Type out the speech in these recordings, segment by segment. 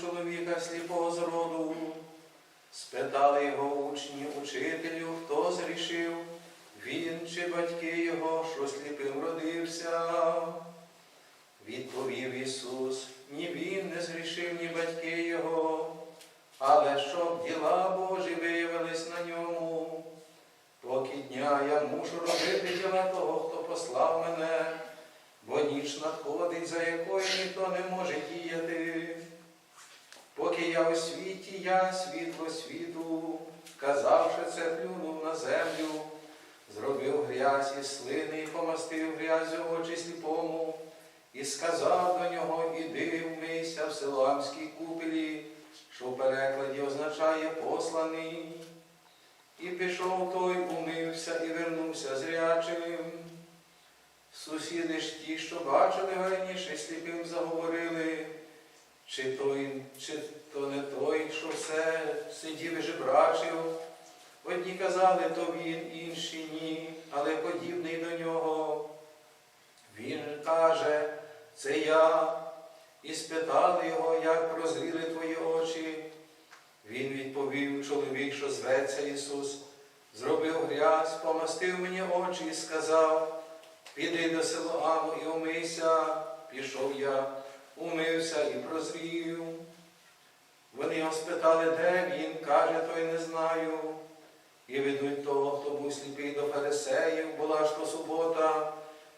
чоловіка сліпого зроду. Спитали його учні, учителю, хто зрішив, він чи батьки його, що сліпим родився. Відповів Ісус, ні він не згрішив, ні батьки його, але щоб діла Божі виявились на ньому. Поки дня я мушу робити діла того, хто послав мене, бо ніч надходить, за якою ніхто не може діяти. Я у світі, я світло світу, казавши це, плюнув на землю, зробив грязь із слини і помастив грязю очі сліпому, і сказав до нього, іди вмийся в Силоамській купелі, що в перекладі означає посланий. І пішов той, умився і вернувся зрячим. Сусіди ж ті, що бачили раніше, сліпим заговорили, чи той, чи то не той, що все сидів і жебрачив. Одні казали, то він, інші ні, але подібний до нього. Він каже, це я, і спитали його, як прозріли твої очі. Він відповів, чоловік, що зветься Ісус, зробив грязь, помастив мені очі і сказав, піди до Силоаму і умийся. Пішов я, умився і прозрів. Вони його спитали, де він, каже, той не знаю. І ведуть того, хто був сліпий до фарисеїв, була ж то субота,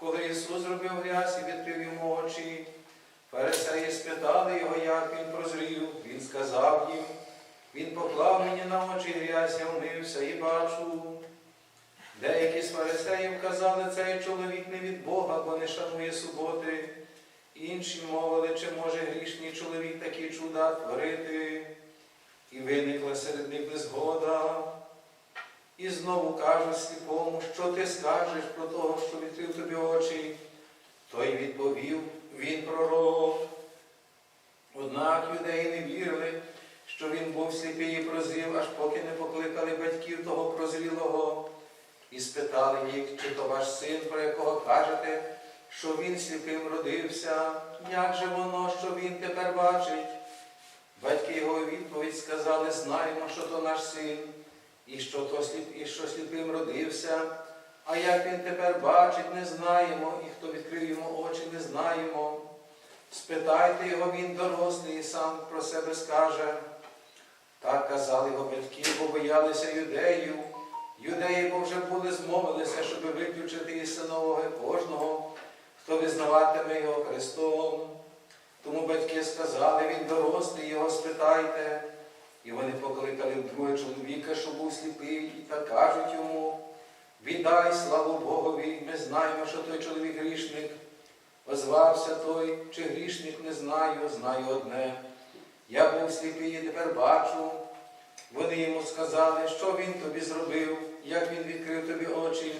коли Ісус зробив грязь і відкрив йому очі. Фарисеї спитали його, як він прозрів. Він сказав їм, він поклав мені на очі грязь, я вмився і бачу. Деякі з фарисеїв казали, цей чоловік не від Бога, бо не шанує суботи. Інші мовили, чи може грішний чоловік такі чуда творити. І виникла серед них незгода. І знову кажуть сліпому, що ти скажеш про того, що відкрив тобі очі. Той відповів, він пророк. Однак юдеї не вірили, що він був сліпий і прозрів, аж поки не покликали батьків того прозрілого і спитали їх, чи то ваш син, про якого кажете, що він сліпим родився, як же воно, що він тепер бачить? Батьки його відповідь сказали, знаємо, що то наш син, і що, то сліп, і що сліпим родився, а як він тепер бачить, не знаємо, і хто відкрив йому очі, не знаємо. Спитайте його, він дорослий і сам про себе скаже. Так казали його батьки, бо боялися юдеїв. Юдеї, бо вже були змовилися, щоб виключити із синового кожного, хто визнаватиме його Христом. Тому батьки сказали, він дорослий, його спитайте. І вони покликали друге чоловіка, що був сліпий, і так кажуть йому, віддай славу Богові, ми знаємо, що той чоловік грішник. Озвався той, чи грішник не знаю, знаю одне. Я був сліпий і тепер бачу. Вони йому сказали, що він тобі зробив, як він відкрив тобі очі.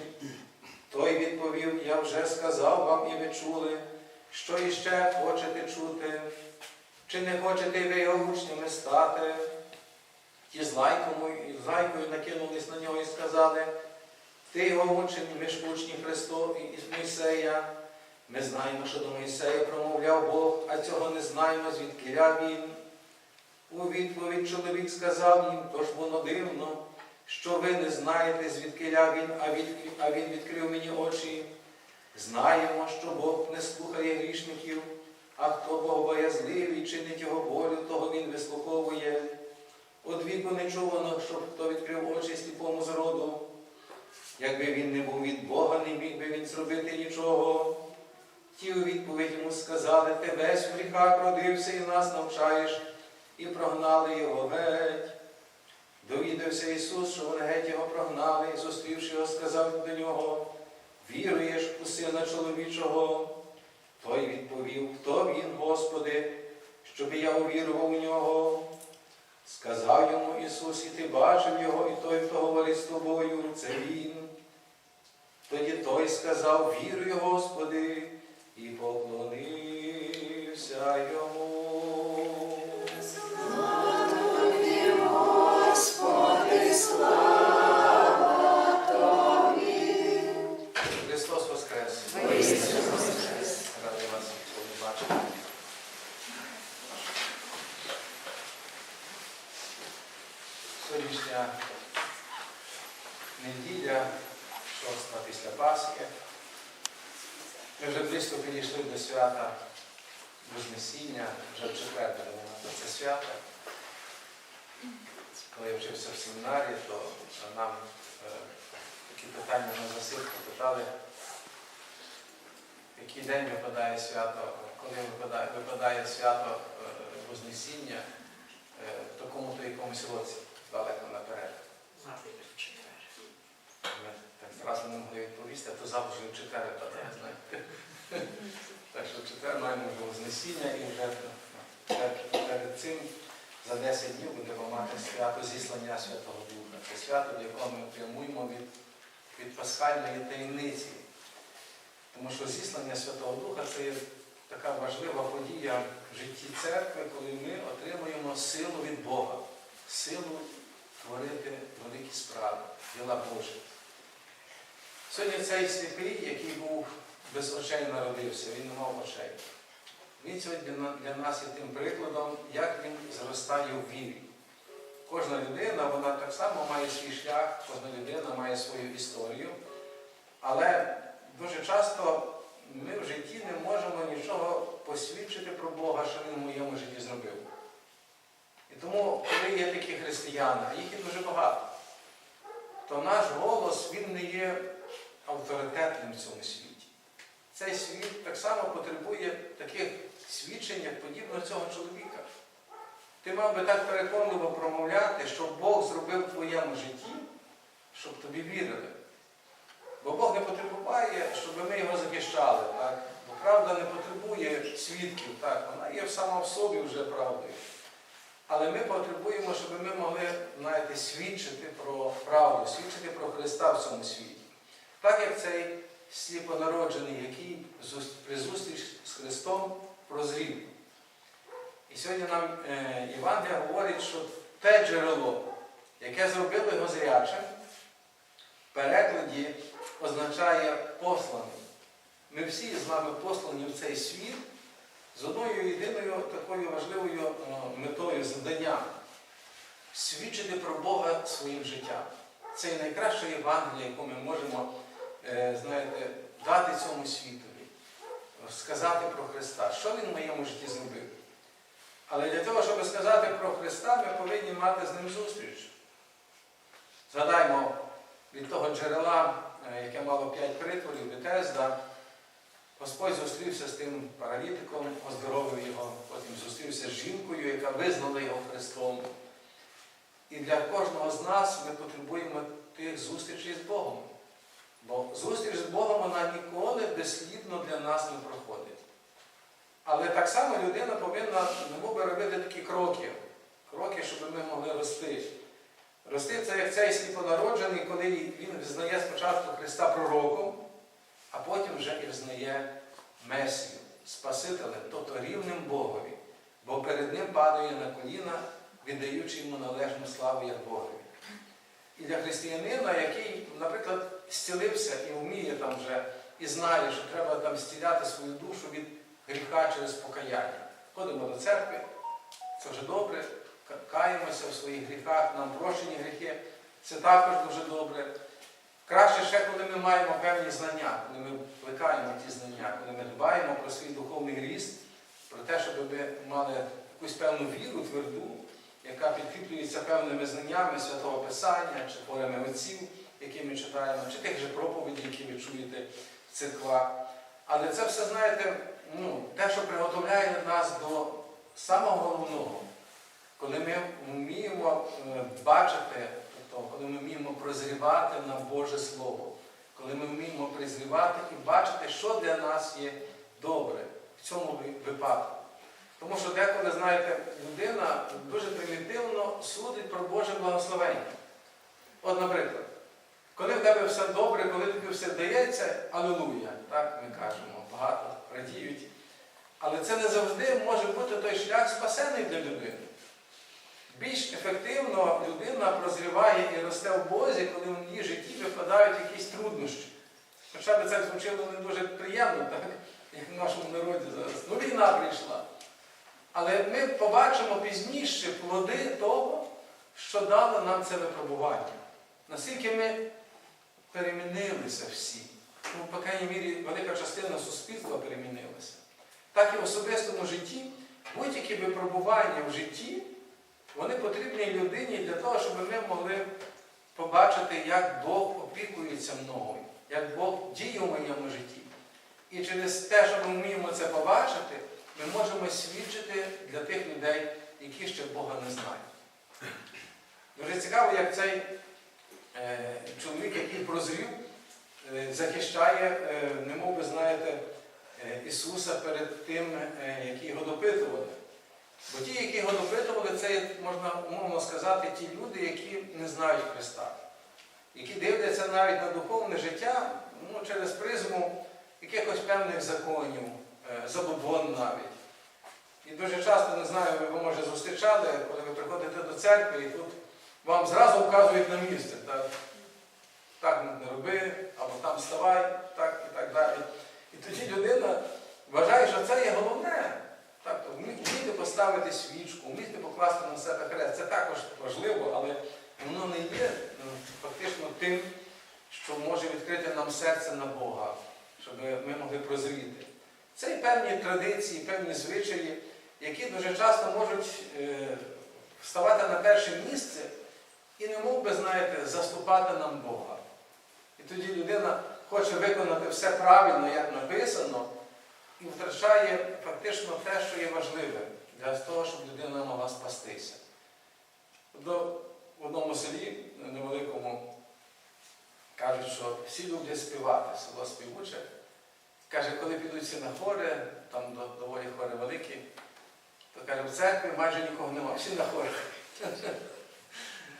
Той відповів, я вже сказав вам і ви чули, що іще хочете чути, чи не хочете ви його учнями стати. Ті з лайкою, накинулись на нього і сказали, ти його учень, ми ж учні Христові із Мойсея. Ми знаємо, що до Мойсея промовляв Бог, а цього не знаємо, звідки він. У відповідь чоловік сказав їм, тож воно дивно, що ви не знаєте, звідки а він, а він відкрив мені очі. Знаємо, що Бог не слухає грішників, а хто богобоязливий чинить його волю, того він вислуховує. От віку не чувано, щоб хто відкрив очі сліпому зроду. Якби він не був від Бога, не міг би він зробити нічого. Ті у відповідь йому сказали, ти весь в гріхах родився і нас навчаєш, і прогнали його геть. Довідався Ісус, що вони геть його прогнали, і зустрівши його, сказав до нього, віруєш у Сина чоловічого. Той відповів, хто він, Господи, щоб я увірував у нього. Сказав йому Ісус, і ти бачив його, і той, хто говорить з тобою, це Він. Тоді той сказав, вірую, Господи, і поклонився сьогодні неділя, шоста після Пасхи. Ми вже близько підійшли до свята Вознесіння, вже в четверте це свято. Коли я вчився в семінарі, то нам е, такі питання на засилку питали, який день випадає свято, коли випадає, випадає свято е, Вознесіння, е, в такому-то якомусь році далеко наперед. Ми так зразу не могли відповісти, а то завжди в четвер знаєте. Так що в четвер маємо вже Вознесіння і вже перед- перед цим за 10 днів будемо мати свято зіслання Святого Духа. Це свято, в якому ми прямуємо від, від пасхальної таємниці. Тому що зіслання Святого Духа це є така важлива подія в житті церкви, коли ми отримуємо силу від Бога, силу творити великі справи, діла Божі. Сьогодні цей сліпий, який був без очей народився, він не мав очей. Він сьогодні для нас є тим прикладом, як він зростає в вірі. Кожна людина, вона так само має свій шлях, кожна людина має свою історію. Але дуже часто ми в житті не можемо нічого посвідчити про Бога, що Він в моєму житті зробив. Тому, коли є такі християни, а їх є дуже багато, то наш голос він не є авторитетним в цьому світі. Цей світ так само потребує таких свідчень, як подібно цього чоловіка. Ти мав би так переконливо промовляти, що Бог зробив в твоєму житті, щоб тобі вірили. Бо Бог не потребує, щоб ми його захищали. Так? Бо правда не потребує свідків, так? вона є сама в собі вже правдою. Але ми потребуємо, щоб ми могли знаєте, свідчити про правду, свідчити про Христа в цьому світі. Так як цей сліпонароджений, який при зустріч з Христом прозрів. І сьогодні нам е, Євангелія говорить, що те джерело, яке зробило його зрячим, в перекладі означає посланий. Ми всі з вами послані в цей світ з одною єдиною такою важливою е, метою завданням свідчити про Бога своїм життям. Це є найкраща Євангелія, яку ми можемо е, знаєте, дати цьому світові, сказати про Христа, що Він в моєму житті зробив. Але для того, щоб сказати про Христа, ми повинні мати з ним зустріч. Згадаймо від того джерела, е, яке мало п'ять притворів, Бетезда, Господь зустрівся з тим паралітиком, оздоровив його, потім зустрівся з жінкою, яка визнала його Христом. І для кожного з нас ми потребуємо тих зустрічей з Богом. Бо зустріч з Богом вона ніколи безслідно для нас не проходить. Але так само людина повинна не би робити такі кроки, кроки, щоб ми могли рости. Рости це як цей сліпонароджений, коли він визнає спочатку Христа пророком, а потім вже і визнає Месію, Спасителем, тобто рівним Богові, бо перед ним падає на коліна, віддаючи йому належну славу як Богові. І для християнина, який, наприклад, зцілився і вміє там вже, і знає, що треба там зціляти свою душу від гріха через покаяння. Ходимо до церкви, це вже добре, каємося в своїх гріхах, нам прощені гріхи, це також дуже добре. Краще ще, коли ми маємо певні знання, коли ми плекаємо ті знання, коли ми дбаємо про свій духовний ріст, про те, щоб ми мали якусь певну віру тверду, яка підкріплюється певними знаннями Святого Писання, чи творами отців, які ми читаємо, чи тих же проповідей, які ви чуєте в церквах. Але це все, знаєте, ну, те, що приготовляє нас до самого головного, коли ми вміємо е, бачити, тобто, коли ми прозрівати на Боже Слово, коли ми вміємо призрівати і бачити, що для нас є добре в цьому випадку. Тому що деколи, знаєте, людина дуже примітивно судить про Боже благословення. От, наприклад, коли в тебе все добре, коли тобі все вдається, алілуя, так ми кажемо, багато радіють. Але це не завжди може бути той шлях спасений для людини. Більш ефективно людина прозріває і росте в Бозі, коли в її житті випадають якісь труднощі. Хоча б це звучило не дуже приємно, так, як в нашому народі зараз. Ну, війна прийшла. Але ми побачимо пізніше плоди того, що дало нам це випробування. Наскільки ми перемінилися всі. ну, по крайній мірі, велика частина суспільства перемінилася. Так і в особистому житті будь-які випробування в житті, вони потрібні людині для того, щоб ми могли побачити, як Бог опікується мною, як Бог діє в моєму житті. І через те, що ми вміємо це побачити, ми можемо свідчити для тих людей, які ще Бога не знають. Дуже цікаво, як цей е, чоловік, який прозрів, е, захищає, е, немов би знаєте, е, Ісуса перед тим, е, які його допитували. Бо ті, які його допитували, це можна умовно сказати, ті люди, які не знають Христа, які дивляться навіть на духовне життя ну, через призму якихось певних законів, е, забобон навіть. І дуже часто, не знаю, ви може зустрічали, коли ви приходите до церкви, і тут вам зразу вказують на місце. Так, так не роби, або там вставай, так і так далі. І тоді людина вважає, що це є головне. Так, то вмі- вміти поставити свічку, вміти покласти на себе хрест. Це також важливо, але воно не є ну, фактично тим, що може відкрити нам серце на Бога, щоб ми, ми могли прозріти. Це і певні традиції, певні звичаї, які дуже часто можуть е, вставати на перше місце і не мов би, знаєте, заступати нам Бога. І тоді людина хоче виконати все правильно, як написано, і втрачає фактично те, що є важливе для того, щоб людина могла спастися. В одному селі невеликому кажуть, що всі люблять співати, село співуче. Каже, коли підуть всі на хори, там доволі хори великі, то каже, в церкві майже нікого нема, всі на хорах.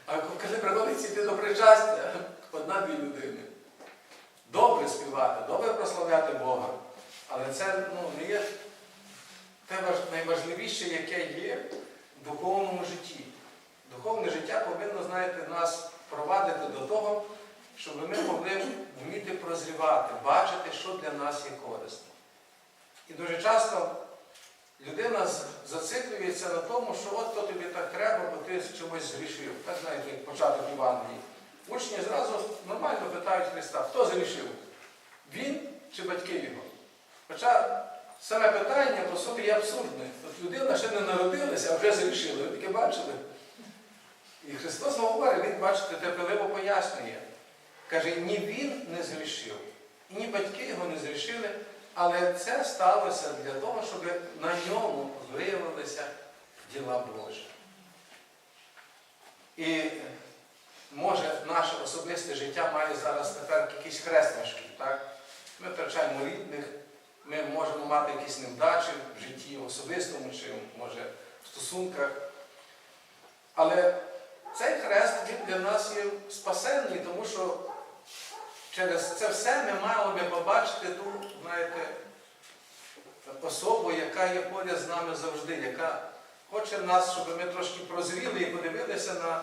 А коли приходиться йти до причастя, одна-дві людини. Добре співати, добре прославляти Бога. Але це ну, не є те найважливіше, яке є в духовному житті. Духовне життя повинно, знаєте, нас провадити до того, щоб ми могли вміти прозрівати, бачити, що для нас є корисно. І дуже часто людина зациклюється на тому, що от то тобі так треба, бо ти з чимось згрішив. Так знаєте, як початок Євангелії. Учні зразу нормально питають Христа, хто згрішив? Він чи батьки його? Хоча саме питання по собі є абсурдне. От людина ще не народилася, а вже зрішила. Ви таке бачили? І Христос говорить, Він, бачите, терпеливо пояснює. Каже, ні він не згрішив, і ні батьки його не згрішили, але це сталося для того, щоб на ньому виявилися діла Божі. І може наше особисте життя має зараз тепер якийсь хрест важкий. Так? Ми втрачаємо рідних, ми можемо мати якісь невдачі в житті, особистому чи може в стосунках. Але цей хрест він для нас є спасенний, тому що через це все ми мали би побачити ту, знаєте, особу, яка є поряд з нами завжди, яка хоче нас, щоб ми трошки прозріли і подивилися на,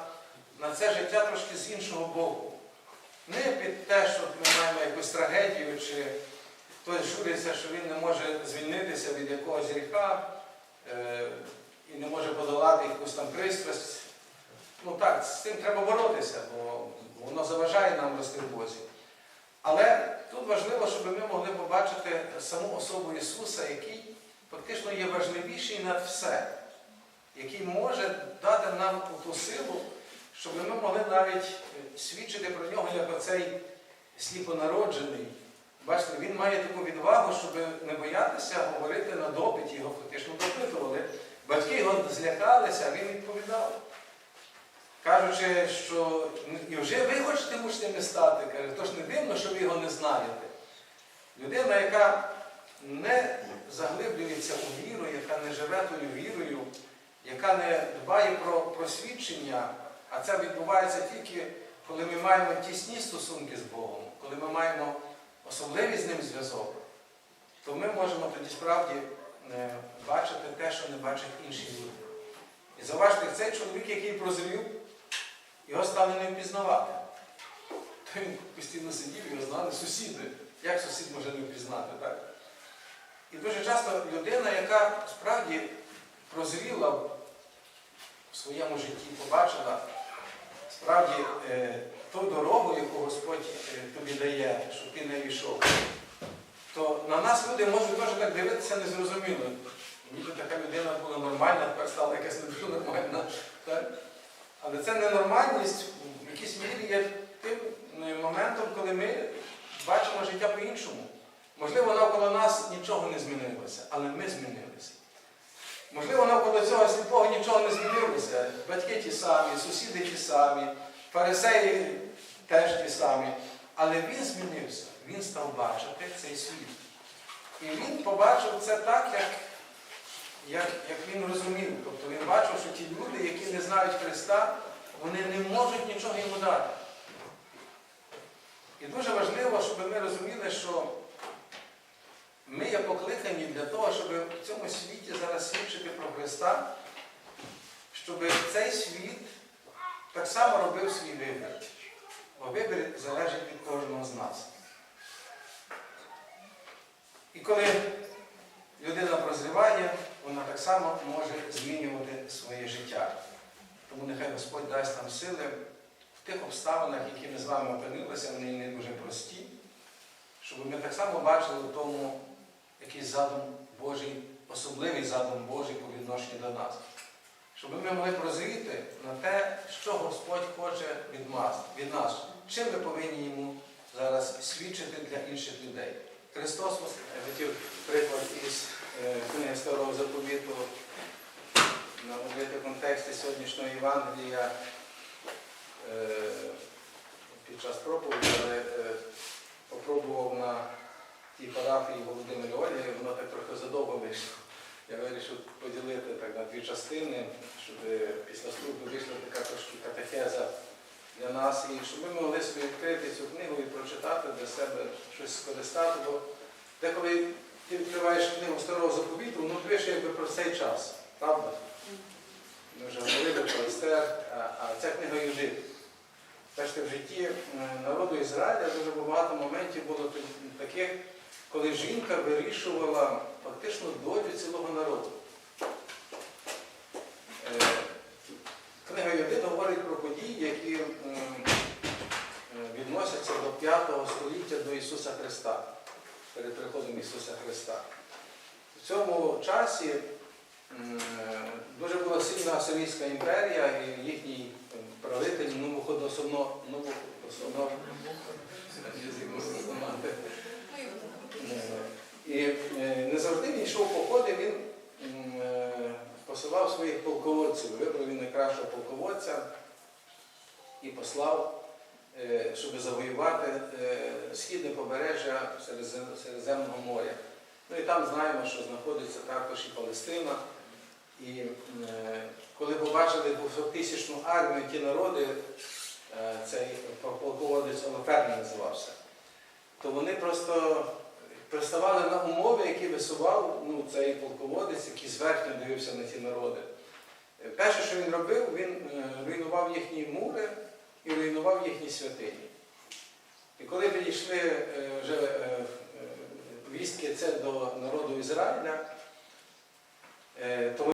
на це життя трошки з іншого боку. Не під те, що ми маємо якусь трагедію, чи хтось журиться, що він не може звільнитися від якогось гріха е, і не може подолати якусь там пристрасть. Ну так, з цим треба боротися, бо воно заважає нам рости в Бозі. Але тут важливо, щоб ми могли побачити саму особу Ісуса, який фактично є важливіший над все, який може дати нам ту силу, щоб ми могли навіть свідчити про нього як оцей сліпонароджений. Бачите, він має таку відвагу, щоб не боятися говорити на допиті, його фактично допитували. Батьки його злякалися, а він відповідав. Кажучи, що і вже ви хочете мучними стати, каже, то ж не дивно, що ви його не знаєте. Людина, яка не заглиблюється у віру, яка не живе тою вірою, яка не дбає про просвідчення, а це відбувається тільки, коли ми маємо тісні стосунки з Богом, коли ми маємо особливий з ним зв'язок, то ми можемо тоді справді е, бачити те, що не бачать інші люди. І зауважте, цей чоловік, який прозрів, його стали не впізнавати. То він постійно сидів, його знали сусіди. Як сусід може не впізнати, так? І дуже часто людина, яка справді прозріла в своєму житті, побачила справді е, ту дорогу, яку Господь е, тобі дає, щоб ти не йшов, то на нас люди можуть теж так дивитися незрозуміло. Ніби така людина була нормальна, тепер стала якась не дуже нормальна. Але це ненормальність в якійсь мірі є тим е, моментом, коли ми бачимо життя по-іншому. Можливо, навколо нас нічого не змінилося, але ми змінилися. Можливо, навколо цього сліпого нічого не змінилося. Батьки ті самі, сусіди ті самі, фарисеї теж ті самі. Але він змінився, він став бачити цей світ. І він побачив це так, як, як, як він розумів. Тобто він бачив, що ті люди, які не знають Христа, вони не можуть нічого йому дати. І дуже важливо, щоб ми розуміли, що ми є покликані для того, щоб в цьому світі зараз свідчити про Христа, щоб цей світ так само робив свій вибір. Бо вибір залежить від кожного з нас. І коли людина прозріває, вона так само може змінювати своє життя. Тому нехай Господь дасть нам сили в тих обставинах, які ми з вами опинилися, вони не дуже прості, щоб ми так само бачили в тому якийсь задум Божий, особливий задум Божий по відношенню до нас. Щоб ми могли прозріти на те, що Господь хоче від нас. Чим ми повинні йому зараз свідчити для інших людей. Христос хотів приклад із е, книги Старого заповіту наводити в контексті сьогоднішнього Євангелія е, під час проповіді, але е, попробував на тій парафії Володимирі Ольги, воно так трохи задовго вийшло. Я вирішив поділити на частини, щоб після служби вийшла така трошки катехеза для нас, і щоб ми могли собі відкрити цю книгу і прочитати для себе щось скористати. Бо деколи ти відкриваєш книгу старого заповіту, воно пише якби про цей час, правда? Ми вже говорили про Естер, а, ця книга Юдит. Бачите, в житті е, народу Ізраїля дуже багато моментів було таких, коли жінка вирішувала фактично долю цілого народу. Е, Книга Юдит говорить про події, які е, відносяться до 5 століття до Ісуса Христа, перед приходом Ісуса Христа. В цьому часі е, дуже була сильна Асирійська імперія і їхній правитель Новоходосовно, Новоходосовно, і е, не завжди він йшов походи, він посилав своїх полководців, вибрав він найкращого полководця і послав, е, щоб завоювати е, східне побережжя Середземного моря. Ну і там знаємо, що знаходиться також і Палестина. І е, коли побачили двохтисячну армію, ті народи, цей полководець Олаферний називався, то вони просто приставали на умови, які висував ну, цей полководець, який зверхньо дивився на ці народи. Е, Перше, що він робив, він е, руйнував їхні мури і руйнував їхні святині. І коли підійшли е, вже вістки це до народу Ізраїля, то